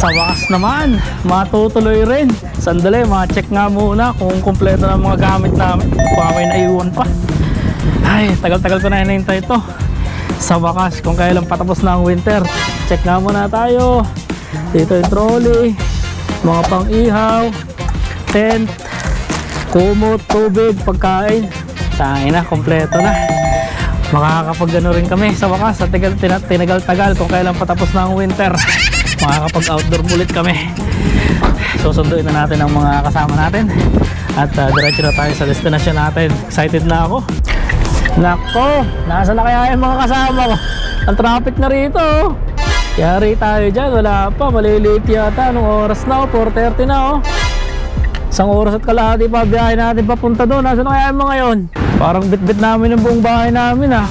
Sa wakas naman, matutuloy rin. Sandali, ma-check nga muna kung kumpleto ng mga gamit namin. Baka may naiwan pa. Ay, tagal-tagal ko na hinihintay ito. Sa wakas, kung kailan patapos na ang winter. Check nga muna tayo. Dito yung trolley, mga pang-ihaw, tent, kumot, tubig, pagkain. Tangin na, kompleto na. Makakapag ano rin kami sa wakas sa tinagal-tagal kung kailan patapos na ang winter. Makakapag-outdoor ulit kami. Susunduin na natin ang mga kasama natin. At uh, diretso na tayo sa destination natin. Excited na ako. Nako, nasa na kaya yung mga kasama ko? Ang traffic na rito. oh. Yari tayo dyan, wala pa, maliliit yata. Anong oras na oh? 4.30 na oh. Isang oras at kalahati pa biyahe natin papunta doon. Nasaan na kaya yung mga yon? Parang bit-bit namin ang buong bahay namin ah.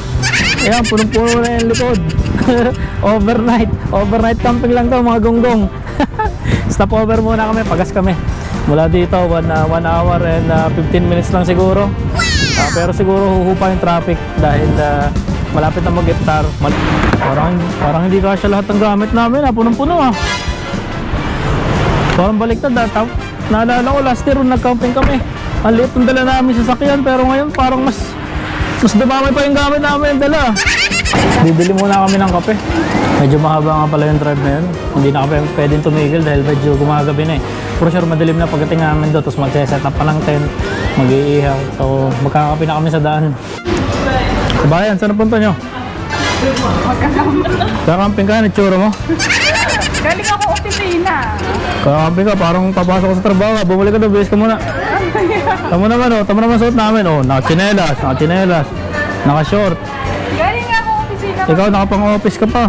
Ayan, punong-puno na yung likod. Overnight. Overnight camping lang to mga gonggong. Stop over muna kami, pagas kami. Mula dito, 1 hour and uh, 15 minutes lang siguro. Ah, pero siguro huhupa yung traffic dahil ah, malapit na mag-iftar. Mal- parang, parang hindi kasya lahat ng gamit namin ah. Punong-puno ah. Parang baliktad ah. Tap- Naalala ko last year nag-camping kami. Ang liit ng dala namin sa sakyan pero ngayon parang mas mas dumamay pa yung gamit namin dala. Bibili muna kami ng kape. Medyo mahaba nga pala yung drive na yun. Hindi na kami pwedeng tumigil dahil medyo gumagabi na eh. For sure madilim na pagdating namin doon. Tapos magse-set up pa ng tent. Mag-iihaw. So magkakape na kami sa daan. Kabayan, saan punta nyo? Kakamping ka, nitsura mo? Galing ako opisina. Kakamping ka, parang papasok sa trabaho. Bumalik ka doon, bilis ka muna. Tama naman oh, tama naman suot namin oh. Naka-chinelas, naka-chinelas, naka-short. Galing ako opisina. Ikaw nakapang-office ka pa.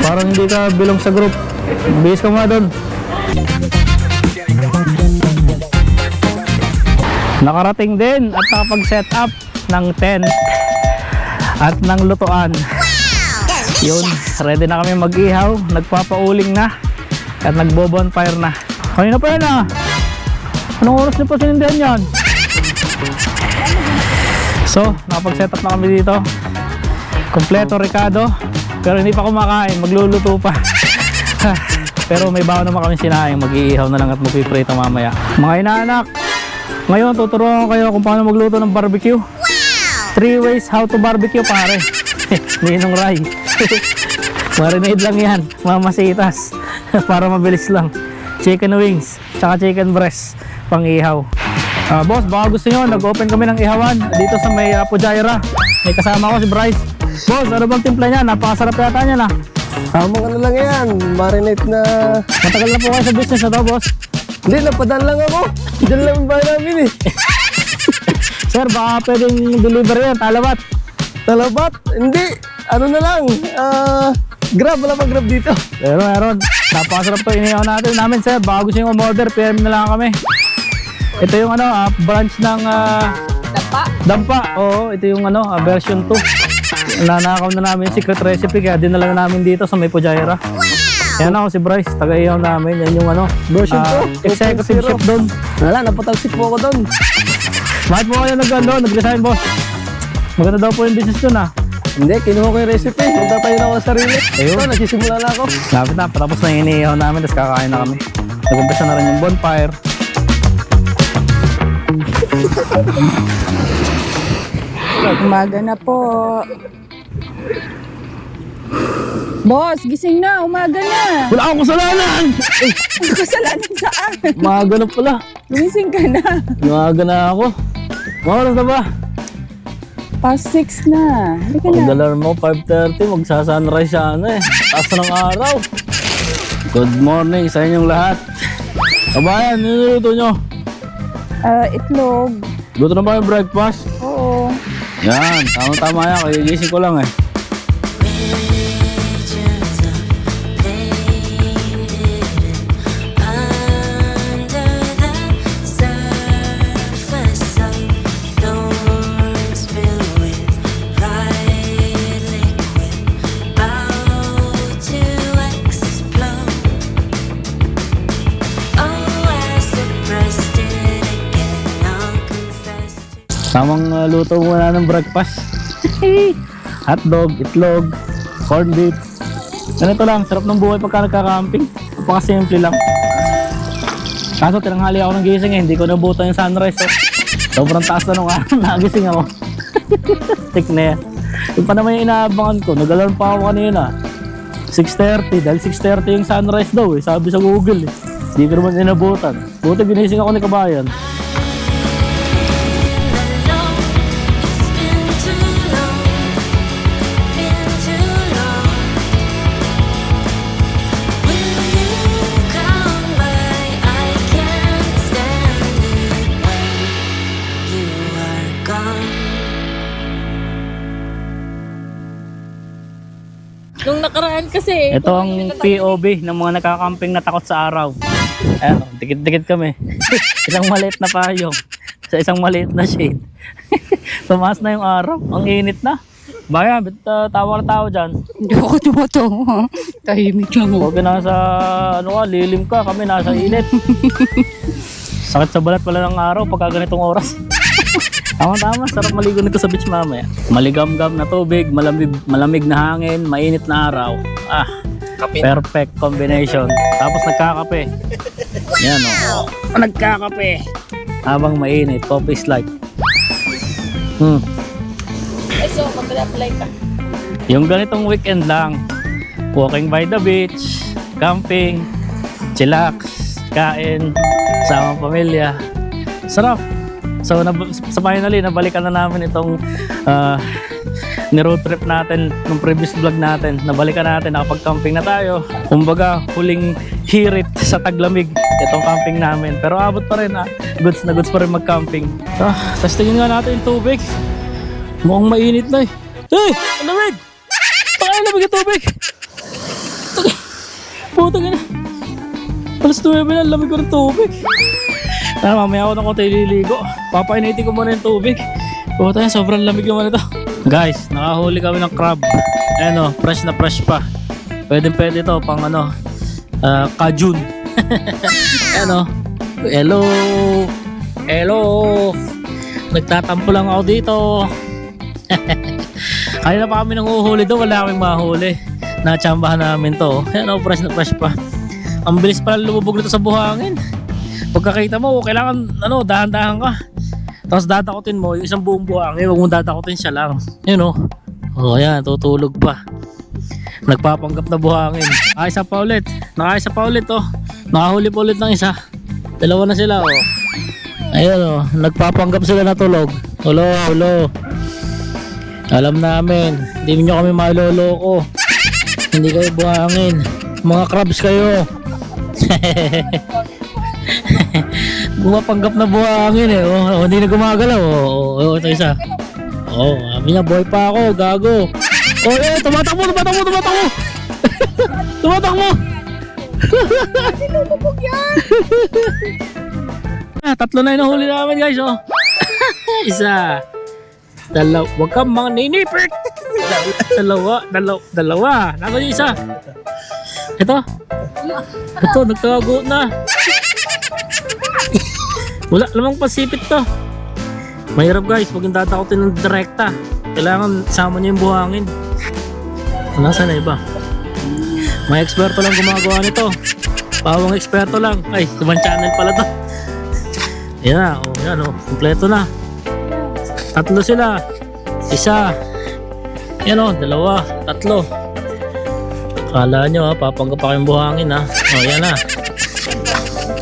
Parang hindi ka bilong sa group. Bilis ka muna doon. Nakarating din at nakapag-set up ng tent at ng lutuan. Yun, ready na kami mag-ihaw, nagpapauling na at nagbo-bonfire na. Kanina pa yan ah. Anong oras niyo pa sinindihan yan? So, nakapag-set up na kami dito. Kompleto Ricardo. Pero hindi pa kumakain, magluluto pa. Pero may baon naman kami sinaing, mag-iihaw na lang at magpiprito mamaya. Mga inaanak, ngayon tuturuan ko kayo kung paano magluto ng barbecue. Three ways how to barbecue pare. Ninong Rai. Marinade lang yan, mamasitas. Para mabilis lang. Chicken wings, tsaka chicken breast, pang ihaw. Ah, boss, baka gusto nyo, nag-open kami ng ihawan dito sa may uh, Pujaira. May kasama ko si Bryce. Boss, ano bang timpla niya? Napakasarap yata niya na. Tama ka na lang yan. Marinate na... Matagal na po kayo sa business na to, boss. Hindi, napadaan lang ako. Diyan lang ang bahay namin eh. Sir, baka pwedeng deliver yan, talabat. Talabat? Hindi. Ano na lang. Ah... grab, wala pang grab dito. Pero meron, napakasarap to inihaw natin. Namin sir, baka gusto nyo umorder, PM na lang kami. Ito yung ano, ah, branch ng ah, Dapa. Dampa. Oo, ito yung ano, ah, version 2. Nanakaw na namin yung secret recipe kaya dinala na namin dito sa may Pujaira. Yan ako si Bryce, taga-ihaw namin. Yan yung ano, Version ah, 2, executive 2.0. chef doon. Wala, napatalsik po ako doon. Bakit mo kayo nag-ano, nag-resign boss? Maganda daw po yung business doon ah. Hindi, kinuha ko yung recipe. Magtatayo na ako sa sarili. Ayun. Ito, nagsisimula na ako. Lapit na, patapos na yung inihaw namin, tapos kakain na kami. Nag-umpisa na rin yung bonfire. Umaga na po. Boss, gising na. Umaga na. Wala akong kasalanan! Kasalanan saan? Maaga na pala. Gumising ka na. Maaga na ako. Mga oras na ba? Past 6 na. Halika Ang na. dalar mo, 5.30, magsa-sunrise sana eh. Taas ng araw. Good morning sa inyong lahat. Kabayan, niluto nyo. Ah, itlog. Luto na ba yung breakfast? Oo. Yan, tama-tama yan. Kagigising ko lang eh. To. Tamang uh, luto muna ng breakfast. Hotdog, itlog, corned beef, Ganito lang, sarap ng buhay pagka nagka-camping. Napaka-simple lang. Kaso tinanghali ako ng gising eh, hindi ko nabutan yung sunrise eh. Sobrang taas na nung araw, nagising ako. Tik na yan. Yung pa naman yung inaabangan ko, nag-alarm pa ako kanina. 6.30, dahil 6.30 yung sunrise daw eh, sabi sa Google eh. Hindi ko naman inabutan. Buti ginising ako ni Kabayan. Nung nakaraan kasi. Ito ang POV ng mga nakakamping na takot sa araw. Ayan, oh, dikit-dikit kami. isang maliit na payong sa isang maliit na shade. Tumaas na yung araw. Ang init na. Baya, bit, uh, tawa na tao dyan. Hindi ako tumatawa. Tahimik lang ako. Huwag nasa, ano ka, lilim ka. Kami nasa init. Sakit sa balat pala ng araw pagka ganitong oras. Tama-tama, sarap maligo nito sa beach mamaya. Maligam-gam na tubig, malamig, malamig na hangin, mainit na araw. Ah, perfect combination. Tapos nagkakape. Yan o. Oh. Nagkakape. Habang mainit, coffee is life. Hmm. Ay, so, mag-apply ka. Yung ganitong weekend lang, walking by the beach, camping, chillax, kain, sama pamilya. Sarap. So, nab- sa finally, nabalikan na namin itong uh, ni-road trip natin nung previous vlog natin. Nabalikan natin, nakapag-camping na tayo. Kumbaga, huling hirit sa taglamig itong camping namin. Pero abot pa rin ha. Goods na goods pa rin mag-camping. Ah, tapos nga natin yung tubig. Mukhang mainit na eh. Eh! Ang lamig! Pakay lamig ang tubig! Puta ka na. Alas 9 na, lamig ko ng tubig. Sana mamaya ako ng konti liligo. Papainitin ko muna yung tubig. Puta yan, sobrang lamig naman ito. Guys, nakahuli kami ng crab. Ayan o, fresh na fresh pa. Pwede pwede to pang ano, ah, kajun. Ayan o. Hello! Hello! Nagtatampo lang ako dito. Kaya na pa kami nang uhuli doon, wala kaming mahuli. Natsambahan namin to. Ayan o, fresh na fresh pa. Ang bilis pala lumubog nito sa buhangin. Pagkakita mo, kailangan ano, dahan-dahan ka. Tapos dadakutin mo, yung isang buong buhangin, huwag mong dadakutin siya lang. Yun o. Oh, ayan, tutulog pa. Nagpapanggap na buhangin. Ah, isa pa ulit. Nakaisa pa ulit oh. Nakahuli pa ulit ng isa. Dalawa na sila oh. Ayun oh, nagpapanggap sila na tulog. Hulo, hulo. Alam namin, hindi nyo kami maloloko. Hindi kayo buhangin. Mga crabs kayo. Gumapanggap na buhangin eh. Oh, oh, hindi na gumagalaw. Oh, oh, oh, ito isa. Oh, sabi niya, boy pa ako, gago. Oh, eh, tumatakbo, tumatakbo, tumatakbo. tumatakbo. Lumubog yan! Ah, tatlo na yung nahuli namin guys, oh. Isa. Dalawa. Huwag kang mga ninipit. Dalawa. Dalawa. Dalawa. Nako yung isa. Ito. Ito, nagtago na. Wala lamang pasipit to. Mahirap guys, huwag yung tatakotin ng direkta. Kailangan sama niyo yung buhangin. Nasaan na iba? May eksperto lang gumagawa nito. Pawang eksperto lang. Ay, ibang channel pala to. Yan na, oh, yan oh, kompleto na. Tatlo sila. Isa. Yan oh, dalawa, tatlo. Kala nyo ha, papanggap pa kayong buhangin ha. Oh, yan na.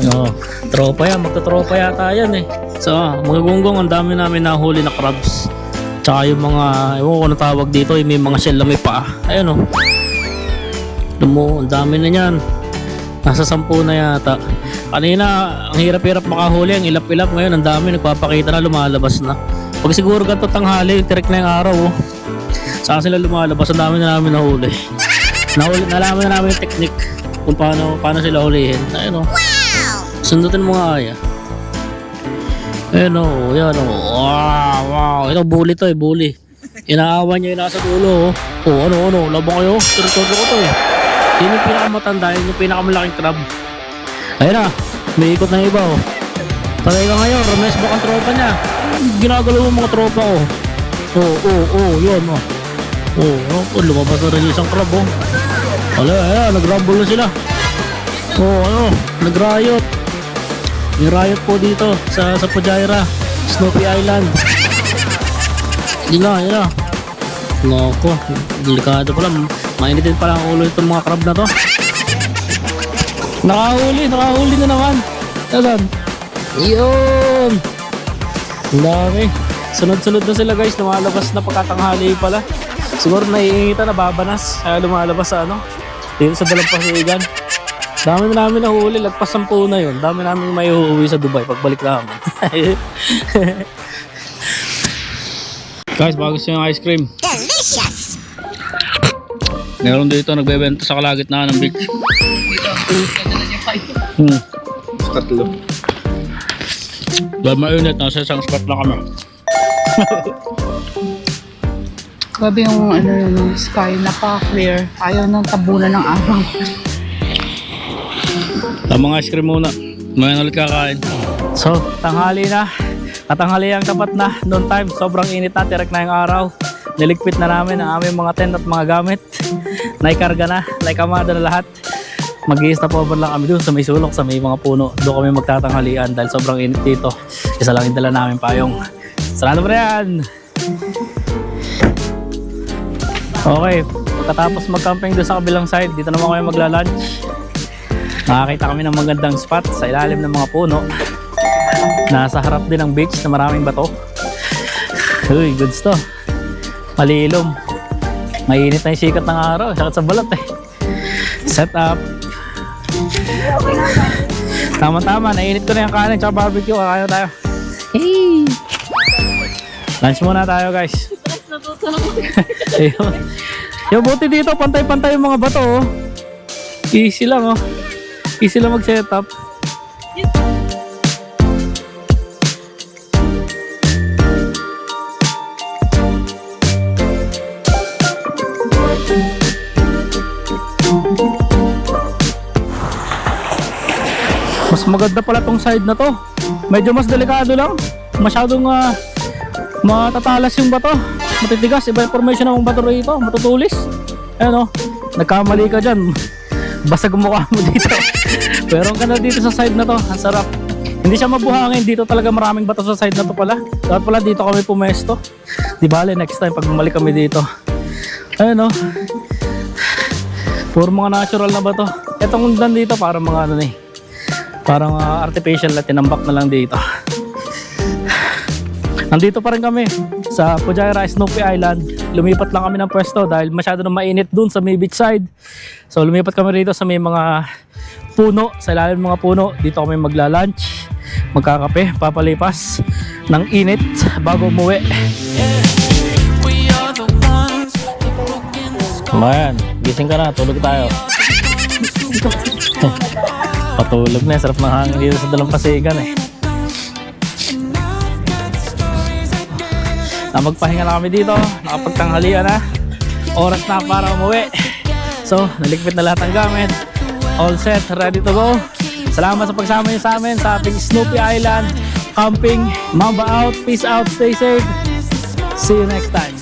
Oh, tropa yan, magtatropa yata yan eh. So, mga gunggong, ang dami namin nahuli na crabs. Tsaka yung mga, ewan ko na tawag dito, yung may mga shell na may paa. Ayun oh. Alam mo, ang dami na yan. Nasa sampu na yata. Kanina, ang hirap-hirap makahuli, ang ilap-ilap. Ngayon, ang dami, nagpapakita na, lumalabas na. Pag siguro ganito tanghali, tirik na yung araw, oh. Saan sila lumalabas, ang dami na namin nahuli. Nahuli, nalaman na namin yung technique kung paano, paano sila hulihin. Ayun, oh. Sundutin mo nga, Aya. Ayun, oh. Yan, oh. Wow, wow. Ito, bully to, eh, bully. Inaawan niya yung nasa dulo, oh. Oh, ano, ano, labang kayo. Turuturo ko to, eh. Yun yung pinakamatanda, yun yung pinakamalaking crab. Ayun na, may ikot na iba oh. Patay ka ngayon, Rames baka ang tropa niya. Ginagalaw yung mga tropa ko. Oo, oo, oo, yun oh. Oo, oh, oh, lumabas na rin isang crab oh. Wala, ayan, nag-rumble na sila. Oo, ano, nag-riot. May riot po dito sa sa Pujaira, Snoopy Island. Yun na, yun na. Noko, delikado pala. Mainitin pala ang ulo itong mga crab na to. Nakahuli, nakahuli na naman. Asan? Yun! Ang dami. Sunod-sunod na sila guys, lumalabas na pagkatanghali pala. Siguro naiingita na babanas. Kaya lumalabas sa ano, dito sa Dalampasigan. Dami na namin nahuli, lagpas sampu na yun. Dami namin may uuwi sa Dubai pagbalik namin. Guys, bago gusto yung ice cream. Delicious! Meron dito nagbebenta sa kalagitnaan ng beach. Hmm. Tatlo. Dahil mainit, nasa isang spot na kami. Grabe yung ano yung sky, napa-clear. Ayaw ng tabunan ng araw. Tamang ice cream muna. Ngayon ulit kakain. So, tanghali na. Katanghali ang tapat na. Noon time, sobrang init na. Tirak na yung araw. Niligpit na namin ang aming mga tent at mga gamit. Naikarga na. Naikamada na lahat. mag stop over lang kami doon sa may sulok, sa may mga puno. Doon kami magtatanghalian dahil sobrang init dito. Isa lang yung dala namin payong. Sarado pa yan! Okay, pagkatapos mag-camping doon sa kabilang side, dito naman kami magla-lunch. Nakakita kami ng magandang spot sa ilalim ng mga puno. Nasa harap din ng beach na maraming bato. Uy, goods to. Malilom. Mainit na yung sikat ng araw. Sakit sa balat eh. Set up. Tama-tama, nainit ko na yung kanin tsaka barbecue. Kakain tayo. Hey! Lunch muna tayo guys. Ayun. Yung buti dito, pantay-pantay yung mga bato oh. Easy lang oh. Easy lang mag-setup. Mas maganda pala tong side na to. Medyo mas delikado lang. Masyadong ah, matatalas yung bato. Matitigas. Iba yung formation ng bato rito. Matutulis. Ayan oh. Nagkamali ka dyan. Basag ang mukha mo dito. Pero ang ganda dito sa side na to. Ang sarap. Hindi siya mabuhangin. Dito talaga maraming bato sa side na to pala. Dapat pala dito kami pumesto. Di bale, next time pag bumalik kami dito. Ayan oh. Puro mga natural na bato. Itong undan dito para mga ano na eh. Parang ah, artificial na tinambak na lang dito. Nandito pa rin kami sa Pujaira, Snoopy Island. Lumipat lang kami ng pwesto dahil masyado na mainit dun sa may beach side. So lumipat kami rito sa may mga puno, sa ilalim mga puno. Dito kami magla-lunch, magkakape, papalipas ng init bago umuwi. Mayan, gising ka na, tulog tayo. Patulog na, sarap ng hangin dito sa dalampasigan eh. Na magpahinga na kami dito, nakapagtanghalian na. Oras na para umuwi. So, naligpit na lahat ng gamit. All set, ready to go. Salamat sa pagsama niyo sa amin sa ating Snoopy Island camping. Mamba out, peace out, stay safe. See you next time.